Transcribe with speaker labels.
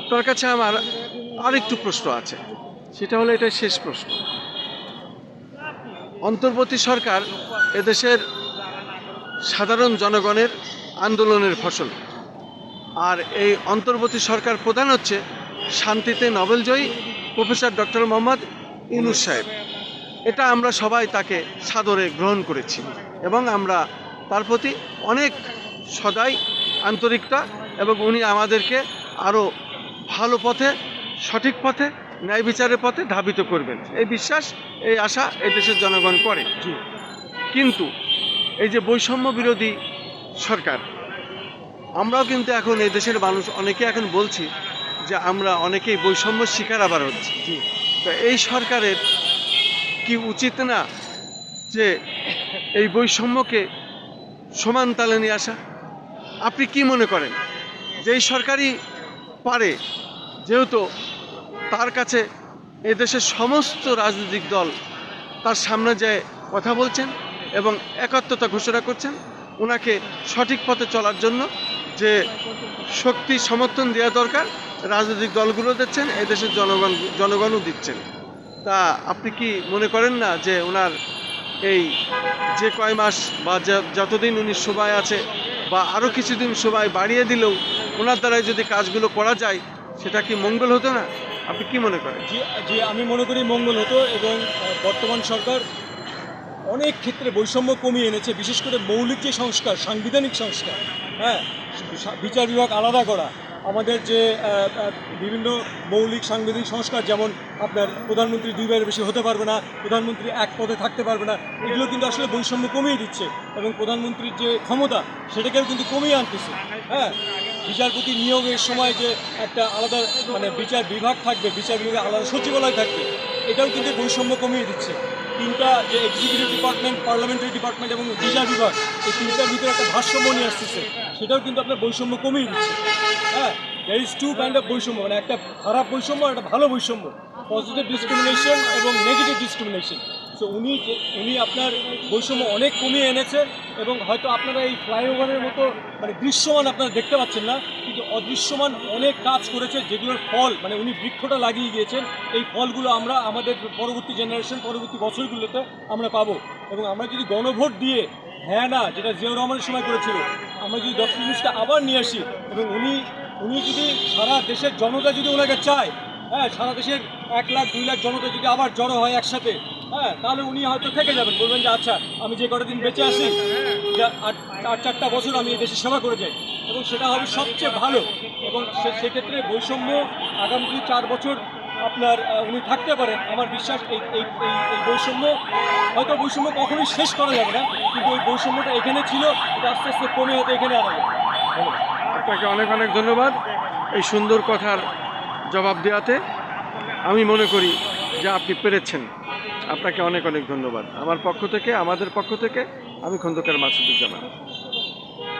Speaker 1: আপনার কাছে আমার আরেকটু প্রশ্ন আছে। সেটা হলো এটাই শেষ প্রশ্ন। অন্তর্বর্তী সরকার এদেশের সাধারণ জনগণের আন্দোলনের ফসল। আর এই অন্তর্বর্তী সরকার প্রধান হচ্ছে শান্তিতে নোবেলজয়ী প্রফেসর ডক্টর মোহাম্মদ ইউনুস সাহেব। এটা আমরা সবাই তাকে সাদরে গ্রহণ করেছি এবং আমরা তার প্রতি অনেক সদাই আন্তরিকতা এবং উনি আমাদেরকে আরও ভালো পথে সঠিক পথে ন্যায় বিচারের পথে ধাবিত করবেন। এই বিশ্বাস এই আশা এই দেশের জনগণ করে। কিন্তু এই যে বৈষম্য বিরোধী সরকার আমরাও কিন্তু এখন এই দেশের মানুষ অনেকে এখন বলছি যে আমরা অনেকেই বৈষম্য শিকার আবার হচ্ছি। তো এই সরকারের কি উচিত না যে এই বৈষম্যকে সমান তালে নিয়ে আসা? আপনি কি মনে করেন? যে এই সরকারই পারে, যেহেতু তার কাছে এই দেশের সমস্ত রাজনৈতিক দল তার সামনে যে কথা বলছেন এবং একাত্মতা ঘোষণা করছেন ওনাকে সঠিক পথে চলার জন্য যে শক্তি সমর্থন দেওয়া দরকার, রাজনৈতিক দলগুলো দিচ্ছেন, এদেশের জনগণ, জনগণও দিচ্ছেন। তা আপনি কি মনে করেন না যে ওনার এই যে কয় মাস বা যতদিন উনি সবাই আছে বা আরও কিছুদিন সবাই বাড়িয়ে দিলেও ওনার দ্বারাই যদি কাজগুলো করা যায়, সেটা কি মঙ্গল হতো না? আপনি কি মনে করেন?
Speaker 2: জি আমি মনে করি মঙ্গল হতো এবং বর্তমান সরকার অনেক ক্ষেত্রে বৈষম্য কমিয়ে এনেছে, বিশেষ করে মৌলিক যে সংস্কার, সাংবিধানিক সংস্কার হ্যাঁ বিচার বিভাগ আলাদা করা আমাদের যে বিভিন্ন মৌলিক সাংবিধানিক সংস্কার, যেমন আপনার প্রধানমন্ত্রী দুইবারের বেশি হতে পারবে না, প্রধানমন্ত্রী এক পদে থাকতে পারবে না, এগুলো কিন্তু আসলে বৈষম্য কমিয়ে দিচ্ছে এবং প্রধানমন্ত্রীর যে ক্ষমতা, সেটাকেও কিন্তু কমিয়ে আনতেছে। হ্যাঁ? বিচারপতি নিয়োগের সময় যে একটা আলাদা মানে বিচার বিভাগ থাকবে, বিচার বিভাগে আলাদা সচিবালয় থাকবে, এটাও কিন্তু বৈষম্য কমিয়ে দিচ্ছে। তিনটা যে এক্সিকিউটিভ ডিপার্টমেন্ট পার্লামেন্টারি ডিপার্টমেন্ট এবং বিচার বিভাগ, এই তিনটার ভিতরে একটা ভারসাম্য নিয়ে আসতেছে। সেটাও কিন্তু আপনার বৈষম্য কমিয়ে দিচ্ছে। হ্যাঁ there is two kind of বৈষম্য মানে একটা খারাপ বৈষম্য একটা ভালো বৈষম্য। পজিটিভ ডিসক্রিমিনেশন এবং নেগেটিভ ডিসক্রিমিনেশন সো উনি উনি আপনার বৈষম্য অনেক কমিয়ে এনেছে এবং হয়তো আপনারা এই ফ্লাইওভারের মতো মানে দৃশ্যমান আপনারা দেখতে পাচ্ছেন না, কিন্তু অদৃশ্যমান অনেক কাজ করেছে যেগুলোর ফল মানে উনি বৃক্ষটা লাগিয়ে গিয়েছেন এই ফলগুলো আমরা আমাদের পরবর্তী জেনারেশন পরবর্তী বছরগুলোতে আমরা পাবো। এবং আমরা যদি গণভোট দিয়ে হ্যাঁ না, যেটা জিয়াউর রহমানের সময় করেছিল, আমরা যদি ডক্টর ইউনুসকে আবার নিয়ে আসি, এবং উনি উনি যদি সারা দেশের জনতা যদি ওনাকে চায় হ্যাঁ সারা দেশের এক লাখ, দুই লাখ জনতা যদি আবার জড়ো হয় একসাথে হ্যাঁ তাহলে উনি হয়তো থেকে যাবেন। বলবেন যে আচ্ছা আমি যে কটা দিন বেঁচে যে আর চার, চারটা বছর আমি এই দেশের সেবা করে যাই। এবং সেটা হবে সবচেয়ে ভালো। এবং সেক্ষেত্রে বৈষম্য আগামী দুই, চার বছর আপনার উনি থাকতে পারেন। আমার বিশ্বাস, এই এই, এই- এই বৈষম্য, হয়তো বৈষম্য কখনোই শেষ করা যাবে না, কিন্তু ওই বৈষম্যটা এখানে ছিল, এটা আস্তে আস্তে কমে হয়তো এখানে আনা যাবে।
Speaker 1: আপনাকে অনেক অনেক ধন্যবাদ এই সুন্দর কথার জবাব দেওয়াতে। আমি মনে করি যে আপনি পেরেছেন। আপনাকে অনেক অনেক ধন্যবাদ। আমার পক্ষ থেকে, আমাদের পক্ষ থেকে, আমি খন্দকার মাসুদুজ্জামান।